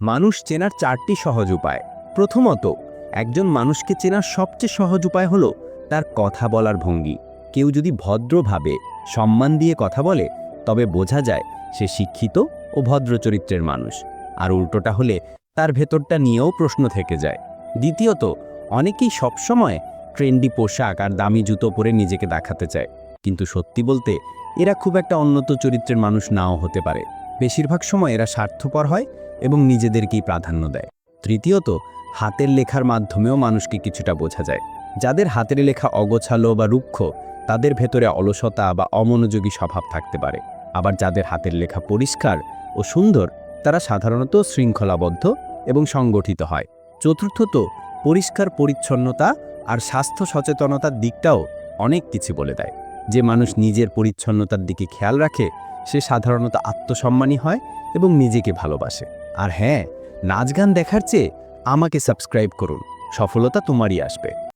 মানুষ চেনার চারটি সহজ উপায়। প্রথমত, একজন মানুষকে চেনার সবচেয়ে সহজ উপায় হলো তার কথা বলার ভঙ্গি। কেউ যদি ভদ্রভাবে সম্মান দিয়ে কথা বলে, তবে বোঝা যায় সে শিক্ষিত ও ভদ্র চরিত্রের মানুষ। আর উল্টোটা হলে তার ভেতরটা নিয়েও প্রশ্ন থেকে যায়। দ্বিতীয়ত, অনেকেই সবসময় ট্রেন্ডি পোশাক আর দামি জুতো পরে নিজেকে দেখাতে চায়। কিন্তু সত্যি বলতে, এরা খুব একটা উন্নত চরিত্রের মানুষ নাও হতে পারে। বেশিরভাগ সময় এরা স্বার্থপর হয় এবং নিজেদেরকেই প্রাধান্য দেয়। তৃতীয়ত, হাতের লেখার মাধ্যমেও মানুষকে কিছুটা বোঝা যায়। যাদের হাতের লেখা অগোছালো বা রুক্ষ, তাদের ভেতরে অলসতা বা অমনোযোগী স্বভাব থাকতে পারে। আবার যাদের হাতের লেখা পরিষ্কার ও সুন্দর, তারা সাধারণত শৃঙ্খলাবদ্ধ এবং সংগঠিত হয়। চতুর্থত, পরিষ্কার পরিচ্ছন্নতা আর স্বাস্থ্য সচেতনতার দিকটাও অনেক কিছু বলে দেয়। যে মানুষ নিজের পরিচ্ছন্নতার দিকে খেয়াল রাখে, সে সাধারণত আত্মসম্মানী হয় এবং নিজেকে ভালোবাসে। আর হ্যাঁ নাচ গান দেখার চেয়ে আমাকে সাবস্ক্রাইব করুন। সফলতা তোমারই আসবে।